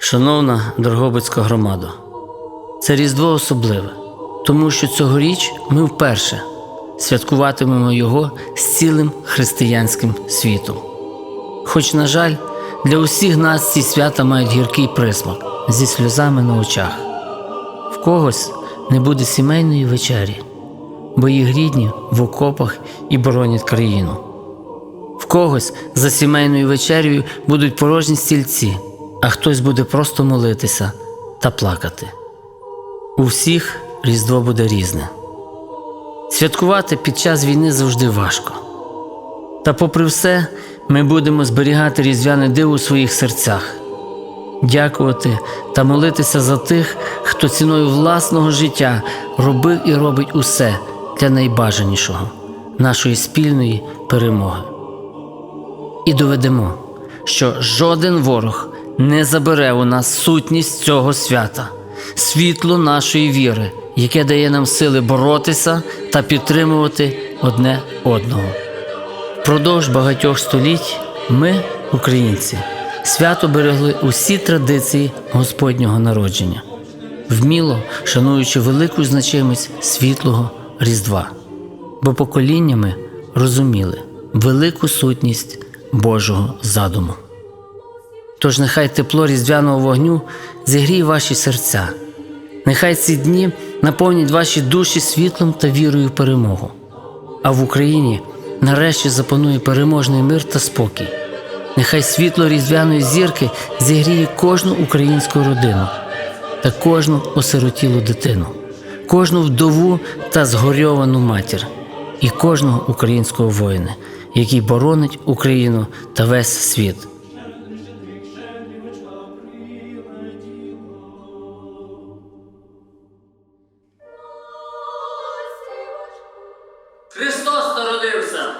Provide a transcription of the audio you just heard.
Шановна Дрогобицька громада, це Різдво особливе, тому що цьогоріч ми вперше святкуватимемо його з цілим християнським світом. Хоч, на жаль, для усіх нас ці свята мають гіркий присмак зі сльозами на очах. В когось не буде сімейної вечері, бо їх рідні в окопах і боронять країну. В когось за сімейною вечерею будуть порожні стільці, а хтось буде просто молитися та плакати. У всіх Різдво буде різне. Святкувати під час війни завжди важко. Та, попри все, ми будемо зберігати різдвяне диво у своїх серцях, дякувати та молитися за тих, хто ціною власного життя робив і робить усе для найбажанішого нашої спільної перемоги. І доведемо, що жоден ворог не забере у нас сутність цього свята, світло нашої віри, яке дає нам сили боротися та підтримувати одне одного. Впродовж багатьох століть ми, українці, свято берегли усі традиції Господнього народження, вміло шануючи велику значимість світлого Різдва, бо поколіннями розуміли велику сутність Божого задуму. Тож нехай тепло різдвяного вогню зігріє ваші серця, нехай ці дні наповнять ваші душі світлом та вірою в перемогу. А в Україні нарешті запанує переможний мир та спокій. Нехай світло різдвяної зірки зігріє кожну українську родину та кожну осиротілу дитину, кожну вдову та згорьовану матір і кожного українського воїна, який боронить Україну та весь світ. Христос народився!